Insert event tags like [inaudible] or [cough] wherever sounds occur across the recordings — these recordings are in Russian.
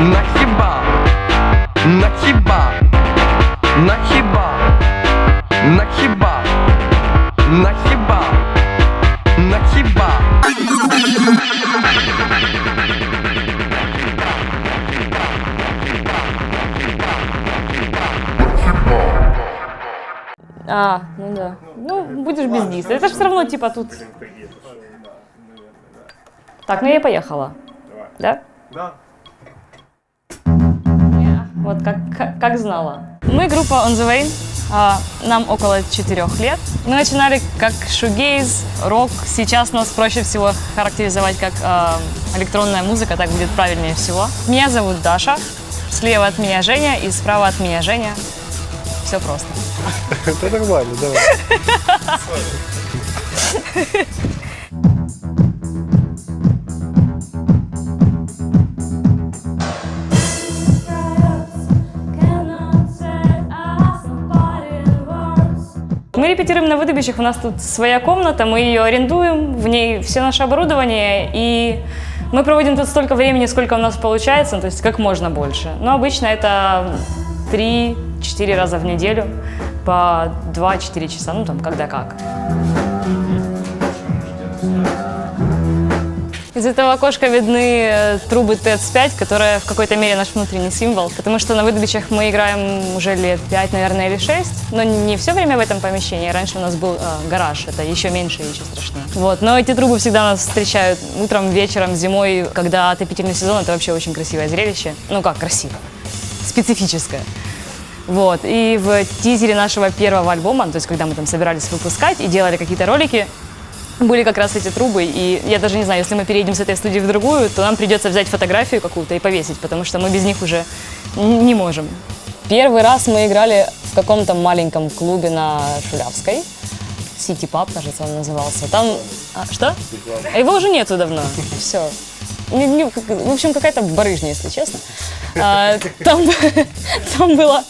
На хіба, на хіба, на хіба, на хіба, на хіба, на хіба. А, ну да. Ну, будешь без диса. Это же все равно типа тут. Так, ну я поехала. Да? Да. Вот как, как, как знала. Мы группа On The Way. а, Нам около четырех лет. Мы начинали как шугейз, рок. Сейчас нас проще всего характеризовать как а, электронная музыка, так будет правильнее всего. Меня зовут Даша. Слева от меня Женя и справа от меня Женя. Все просто. [laughs] Это нормально, давай. [laughs] Мы репетируем на выдобищах, у нас тут своя комната, мы ее арендуем, в ней все наше оборудование, и мы проводим тут столько времени, сколько у нас получается, то есть как можно больше. Но обычно это 3-4 раза в неделю по 2-4 часа, ну там когда как. Из этого окошка видны э, трубы ТЭЦ-5, которая в какой-то мере наш внутренний символ, потому что на выдобичах мы играем уже лет 5, наверное, или 6, но не все время в этом помещении. Раньше у нас был э, гараж, это еще меньше и еще страшнее. Вот, но эти трубы всегда нас встречают утром, вечером, зимой, когда отопительный сезон, это вообще очень красивое зрелище. Ну как красиво, специфическое. Вот, и в тизере нашего первого альбома, то есть когда мы там собирались выпускать и делали какие-то ролики, были как раз эти трубы, и я даже не знаю, если мы переедем с этой студии в другую, то нам придется взять фотографию какую-то и повесить, потому что мы без них уже не можем. Первый раз мы играли в каком-то маленьком клубе на Шулявской. Сити Паб, кажется, он назывался. Там... а, что? А его уже нету давно. Все. В общем, какая-то барыжня, если честно. А, там, [laughs] там было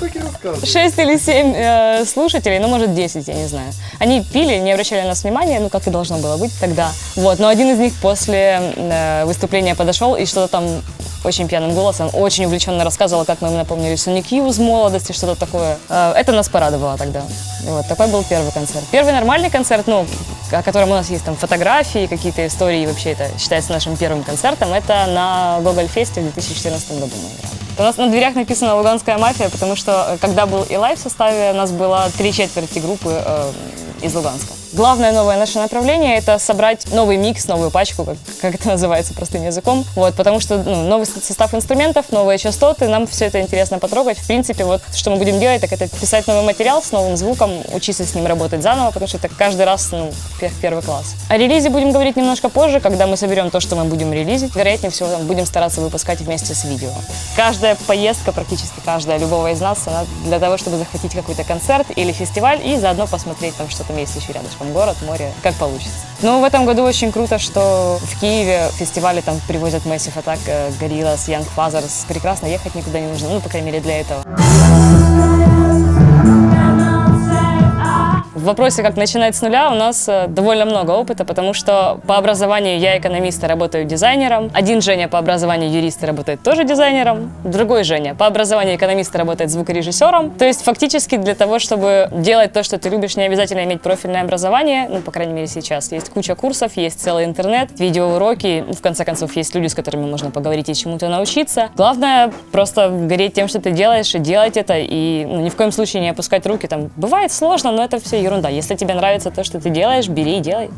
Так и рассказывай. 6 или 7 э, слушателей, ну, может, 10, я не знаю. Они пили, не обращали на нас внимания, ну, как и должно было быть тогда. Вот, но один из них после э, выступления подошел и что-то там очень пьяным голосом, очень увлеченно рассказывал, как мы ему напомнили Sonic Youth молодости, что-то такое. Э, это нас порадовало тогда. Вот, такой был первый концерт. Первый нормальный концерт, ну, о котором у нас есть там фотографии, какие-то истории, и вообще это считается нашим первым концертом, это на Гоголь Фесте в 2014 году мы играли. У нас на дверях написано «Луганская мафия», потому что э, когда был Илай в составе, у нас было три четверти группы э, из Луганска. Главное новое наше направление – это собрать новый микс, новую пачку, как, как это называется простым языком. Вот, потому что ну, новый со- состав инструментов, новые частоты, нам все это интересно потрогать. В принципе, вот что мы будем делать, так это писать новый материал с новым звуком, учиться с ним работать заново, потому что это каждый раз ну, пе- первый класс. О релизе будем говорить немножко позже, когда мы соберем то, что мы будем релизить. Вероятнее всего, там, будем стараться выпускать вместе с видео. Каждая поездка, практически каждая, любого из нас, она для того, чтобы захватить какой-то концерт или фестиваль и заодно посмотреть там, что там есть еще рядышком, город, море, как получится. Ну, в этом году очень круто, что в Киеве фестивали там привозят Massive Attack, э, Gorillaz, Young Fathers. Прекрасно, ехать никуда не нужно, ну, по крайней мере, для этого. Вопросе, как начинать с нуля, у нас э, довольно много опыта, потому что по образованию я экономист и работаю дизайнером. Один Женя по образованию юрист и работает тоже дизайнером. Другой Женя по образованию экономист и работает звукорежиссером. То есть фактически для того, чтобы делать то, что ты любишь, не обязательно иметь профильное образование. Ну, по крайней мере, сейчас. Есть куча курсов, есть целый интернет, видеоуроки. Ну, В конце концов, есть люди, с которыми можно поговорить и чему-то научиться. Главное просто гореть тем, что ты делаешь, и делать это, и ну, ни в коем случае не опускать руки. Там бывает сложно, но это все ерунда. Если тебе нравится то, что ты делаешь, бери и делай.